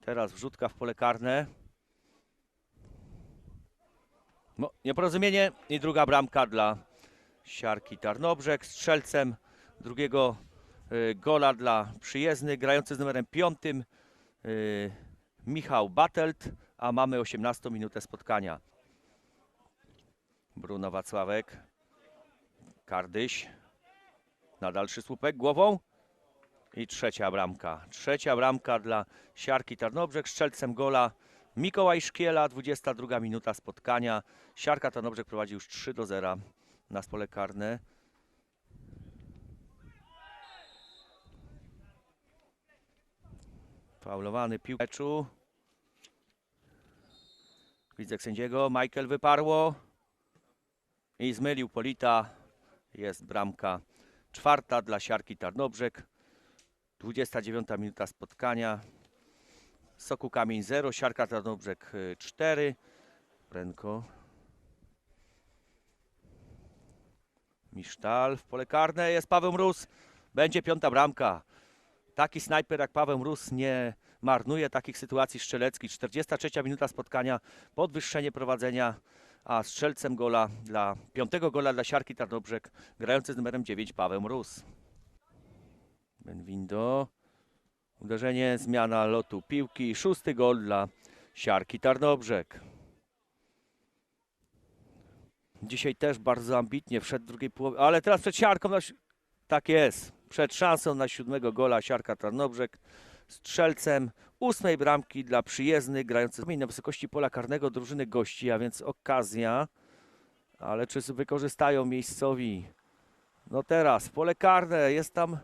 Teraz wrzutka w pole karne. No, nieporozumienie i druga bramka dla Siarki Tarnobrzeg. Strzelcem drugiego y, gola dla przyjezdnych, grający z numerem piątym y, Michał Batelt, a mamy 18 minutę spotkania. Bruno Wacławek, Kardyś, na dalszy słupek głową i trzecia bramka. Trzecia bramka dla Siarki Tarnobrzeg, strzelcem gola Mikołaj Szkiela, 22 minuta spotkania. Siarka Tarnobrzeg prowadzi już 3 do 0 na pole karne. Faulowany piłeczu. Widzę sędziego. Michael wyparło. I zmylił Polita. Jest bramka czwarta dla Siarki Tarnobrzeg. 29 minuta spotkania. Soku Kamień 0, Siarka Tarnobrzeg 4. Renko. Misztal w pole karne. Jest Paweł Mróz. Będzie piąta bramka. Taki snajper jak Paweł Mróz nie marnuje takich sytuacji strzeleckich. 43 minuta spotkania, podwyższenie prowadzenia, a strzelcem gola dla piątego gola dla Siarki Tarnobrzeg, grający z numerem 9 Paweł Mróz. Benwindo. Uderzenie, zmiana lotu piłki. Szósty gol dla Siarki Tarnobrzeg. Dzisiaj też bardzo ambitnie wszedł w drugiej połowie, ale teraz przed Siarką, na tak jest, przed szansą na siódmego gola Siarka Tarnobrzeg strzelcem ósmej bramki dla przyjezdnych grających na wysokości pola karnego drużyny gości, a więc okazja, ale czy wykorzystają miejscowi? No teraz, pole karne, jest tam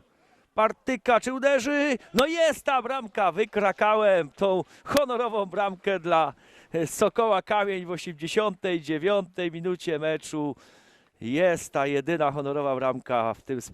Partyka, czy uderzy? No jest ta bramka, wykrakałem tą honorową bramkę dla e, Sokoła Kamień w 89 minucie meczu. Jest ta jedyna honorowa bramka w tym